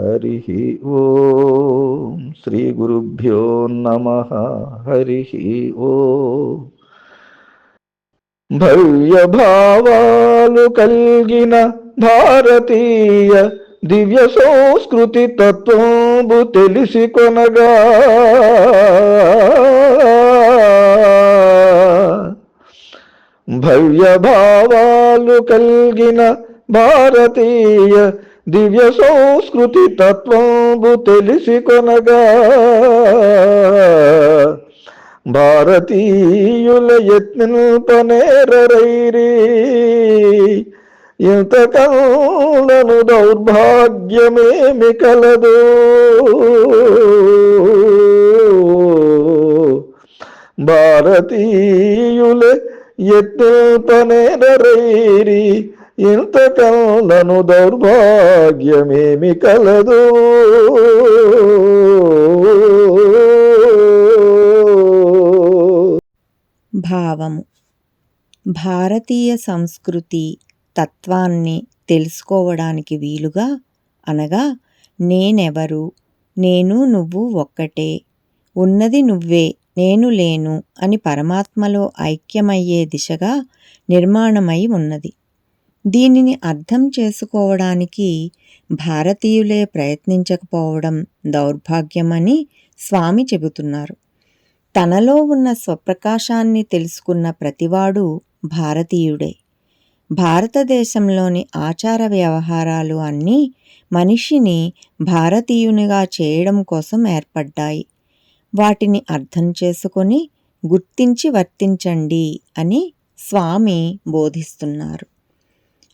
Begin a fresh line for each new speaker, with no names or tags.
హరి ఓం శ్రీ గురుభ్యో నమ హరి ఓ భవ్య భావాలు కలిగిన భారతీయ దివ్య సంస్కృతి తత్వంబు తెలిసి కొనగా భవ్య భావాలు కలిగిన భారతీయ దివ్య సంస్కృతి తత్వంబు తెలిసి కొనగా భారతీయుల యత్నింపనేరైరి ఇంతకను దౌర్భాగ్యమేమి కలదు? భారతీయుల యత్నింపనేరైరి ఇంతకను దౌర్భాగ్యమేమి కలదు?
భావము. భారతీయ సంస్కృతి తత్వాన్ని తెలుసుకోవడానికి వీలుగా అనగా నేనెవరు నేను నువ్వు ఒక్కటే ఉన్నది నువ్వే నేను లేను అని పరమాత్మలో ఐక్యమయ్యే దిశగా నిర్మాణమై ఉన్నది. దీనిని అర్థం చేసుకోవడానికి భారతీయులే ప్రయత్నించకపోవడం దౌర్భాగ్యమని స్వామి చెబుతున్నారు. తనలో ఉన్న స్వప్రకాశాన్ని తెలుసుకున్న ప్రతివాడు భారతీయుడే. భారతదేశంలోని ఆచార వ్యవహారాలు అన్నీ మనిషిని భారతీయునిగా చేయడం కోసం ఏర్పడ్డాయి. వాటిని అర్థం చేసుకొని గుర్తించి వర్తించండి అని స్వామి బోధిస్తున్నారు.